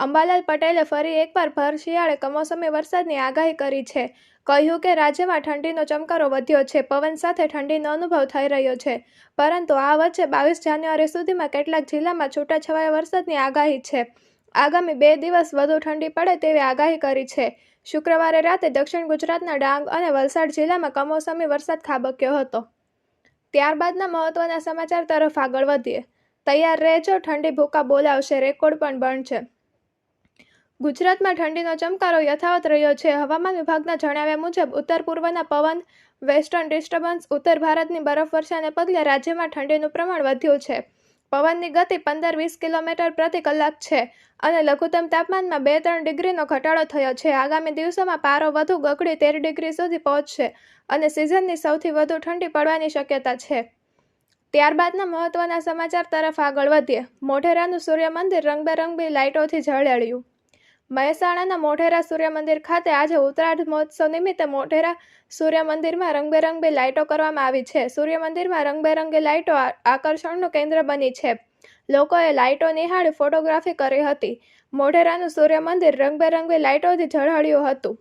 અંબાલાલ પટેલે ફરી એકવાર ભર શિયાળે કમોસમી વરસાદની આગાહી કરી છે. કહ્યું કે રાજ્યમાં ઠંડીનો ચમકારો વધ્યો છે. પવન સાથે ઠંડીનો અનુભવ થઈ રહ્યો છે. પરંતુ આ વચ્ચે બાવીસ જાન્યુઆરી સુધીમાં કેટલાક જિલ્લામાં છૂટાછવાયા વરસાદની આગાહી છે. આગામી બે દિવસ વધુ ઠંડી પડે તેવી આગાહી કરી છે. શુક્રવારે રાતે દક્ષિણ ગુજરાતના ડાંગ અને વલસાડ જિલ્લામાં કમોસમી વરસાદ ખાબક્યો હતો. ત્યારબાદના મહત્વના સમાચાર તરફ આગળ વધીએ. તૈયાર રહેજો. ઠંડી ભૂકા બોલાવશે. રેકોર્ડ પણ બનશે ગુજરાતમાં ઠંડીનો ચમકારો યથાવત રહ્યો છે. હવામાન વિભાગના જણાવ્યા મુજબ, ઉત્તર પૂર્વના પવન, વેસ્ટર્ન ડિસ્ટર્બન્સ, ઉત્તર ભારતની બરફવર્ષાને પગલે રાજ્યમાં ઠંડીનું પ્રમાણ વધ્યું છે. પવનની ગતિ પંદર વીસ કિલોમીટર પ્રતિ કલાક છે અને લઘુત્તમ તાપમાનમાં બે ત્રણ ડિગ્રીનો ઘટાડો થયો છે. આગામી દિવસોમાં પારો વધુ ગગડી તેર ડિગ્રી સુધી પહોંચશે અને સિઝનની સૌથી વધુ ઠંડી પડવાની શક્યતા છે. ત્યારબાદના મહત્વના સમાચાર તરફ આગળ વધીએ. મોઢેરાનું સૂર્ય મંદિર રંગબેરંગી લાઇટોથી ઝળહળ્યું મહેસાણાના મોઢેરા સૂર્ય મંદિર ખાતે આજે ઉત્તરાર્ધ મહોત્સવ નિમિત્તે મોઢેરા સૂર્ય મંદિરમાં રંગબેરંગી લાઇટો કરવામાં આવી છે. સૂર્ય મંદિરમાં રંગબેરંગી લાઇટો આકર્ષણનું કેન્દ્ર બની છે. લોકોએ લાઇટો નિહાળી ફોટોગ્રાફી કરી હતી. મોઢેરાનું સૂર્ય મંદિર રંગબેરંગી લાઇટોથી ઝળહળ્યું હતું.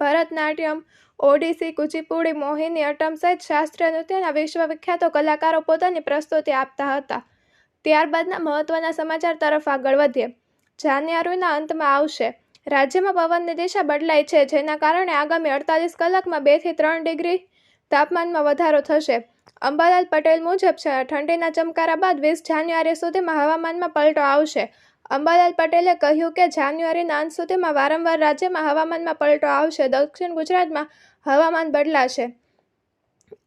ભરતનાટ્યમ, ઓડિસી, કુચીપુડી, મોહિની, અટમ સહિત શાસ્ત્રીય નૃત્યના વિશ્વવિખ્યાતો કલાકારો પોતાની પ્રસ્તુતિ આપતા હતા. ત્યારબાદના મહત્વના સમાચાર તરફ આગળ વધીએ. જાન્યુઆરીના અંતમાં આવશે. રાજ્યમાં પવનની દિશા બદલાઈ છે, જેના કારણે આગામી અડતાલીસ કલાકમાં બેથી ત્રણ ડિગ્રી તાપમાનમાં વધારો થશે. અંબાલાલ પટેલ મુજબ ઠંડીના ચમકારા બાદ વીસ જાન્યુઆરી સુધીમાં હવામાનમાં પલટો આવશે. અંબાલાલ પટેલે કહ્યું કે જાન્યુઆરીના અંત સુધીમાં વારંવાર રાજ્યમાં હવામાનમાં પલટો આવશે, દક્ષિણ ગુજરાતમાં હવામાન બદલાશે.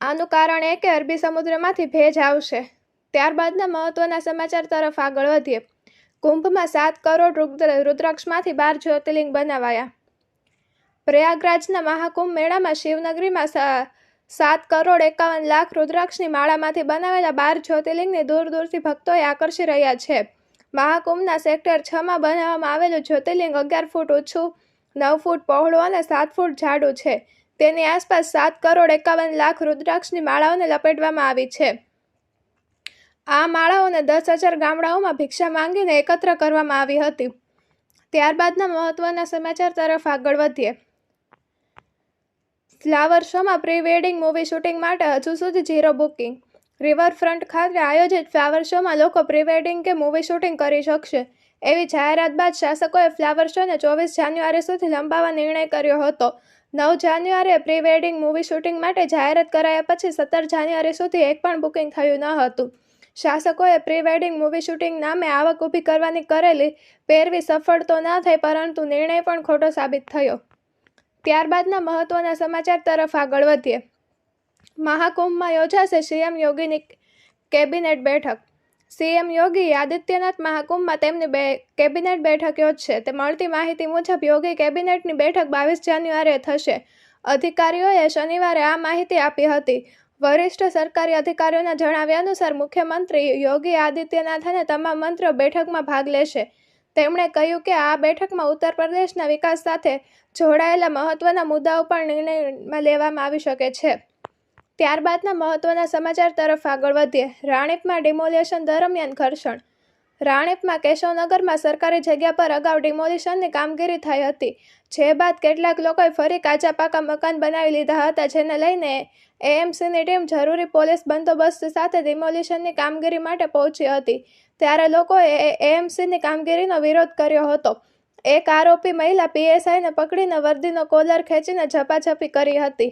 આનું કારણ એ કે અરબી સમુદ્રમાંથી ભેજ આવશે. ત્યારબાદના મહત્વના સમાચાર તરફ આગળ વધીએ. કુંભમાં સાત કરોડ રુદ્ર, રુદ્રાક્ષમાંથી બાર જ્યોતિર્લિંગ બનાવાયા. પ્રયાગરાજના મહાકુંભ મેળામાં શિવનગરીમાં સાત કરોડ એકાવન લાખ રુદ્રાક્ષની માળામાંથી બનાવેલા બાર જ્યોતિર્લિંગને દૂર દૂરથી ભક્તોએ આકર્ષી રહ્યા છે. મહાકુંભના સેક્ટર છમાં બનાવવામાં આવેલું જ્યોતિર્લિંગ અગિયાર ફૂટ ઊંચું, નવ ફૂટ પહોળું અને સાત ફૂટ જાડું છે. તેની આસપાસ સાત કરોડ એકાવન લાખ રુદ્રાક્ષની માળાઓને લપેટવામાં આવી છે. આ માળાઓને દસ હજાર ગામડાઓમાં ભિક્ષા માંગીને એકત્ર કરવામાં આવી હતી. ત્યારબાદના મહત્વના સમાચાર તરફ આગળ વધીએ. ફ્લાવર શોમાં પ્રી વેડિંગ મૂવી શૂટિંગ માટે હજુ સુધી ઝીરો બુકિંગ. રિવરફ્રન્ટ ખાતે આયોજિત ફ્લાવર શોમાં લોકો પ્રી વેડિંગ કે મૂવી શૂટિંગ કરી શકશે. એવી જાહેરાત બાદ શાસકોએ ફ્લાવર શોને ચોવીસ જાન્યુઆરી સુધી લંબાવવા નિર્ણય કર્યો હતો. નવ જાન્યુઆરીએ પ્રી વેડિંગ મૂવી શૂટિંગ માટે જાહેરાત કરાયા પછી સત્તર જાન્યુઆરી સુધી એક પણ બુકિંગ થયું ન હતું. શાસકોએ પ્રી વેડિંગ મૂવી શૂટિંગ નામે આવક ઊભી કરવાની કરેલી પેરવી સફળ તો ના થઈ પરંતુ નિર્ણય પણ ખોટો સાબિત થયો. ત્યારબાદના મહત્વના સમાચાર તરફ આગળ વધીએ. મહાકુંભમાં યોજાશે સીએમ યોગીની કેબિનેટ બેઠક. સીએમ યોગી આદિત્યનાથ મહાકુંભમાં તેમની બે કેબિનેટ બેઠક યોજશે. તે મળતી માહિતી મુજબ યોગી કેબિનેટની બેઠક બાવીસ જાન્યુઆરીએ થશે. અધિકારીઓએ શનિવારે આ માહિતી આપી હતી. વરિષ્ઠ સરકારી અધિકારીઓના જણાવ્યા અનુસાર મુખ્યમંત્રી યોગી આદિત્યનાથ અને તમામ મંત્રીઓ બેઠકમાં ભાગ લેશે. તેમણે કહ્યું કે આ બેઠકમાં ઉત્તર પ્રદેશના વિકાસ સાથે જોડાયેલા મહત્વના મુદ્દાઓ પણ નિર્ણયમાં લેવામાં આવી શકે છે. ત્યારબાદના મહત્વના સમાચાર તરફ આગળ વધીએ. રાણીપમાં ડિમોલ્યુશન દરમિયાન ઘર્ષણ રાણીપમાં કેશવનગરમાં સરકારી જગ્યા પર અગાઉ ડિમોલિશનની કામગીરી થઈ હતી. જે બાદ કેટલાક લોકોએ ફરી કાચા પાકા મકાન બનાવી લીધા હતા, જેને લઈને એએમસીની ટીમ જરૂરી પોલીસ બંદોબસ્ત સાથે ડિમોલિશનની કામગીરી માટે પહોંચી હતી. ત્યારે લોકોએ એએમસીની કામગીરીનો વિરોધ કર્યો હતો. એક આરોપી મહિલા પીએસઆઈને પકડીને વર્દીનો કોલર ખેંચીને ઝપાઝપી કરી હતી.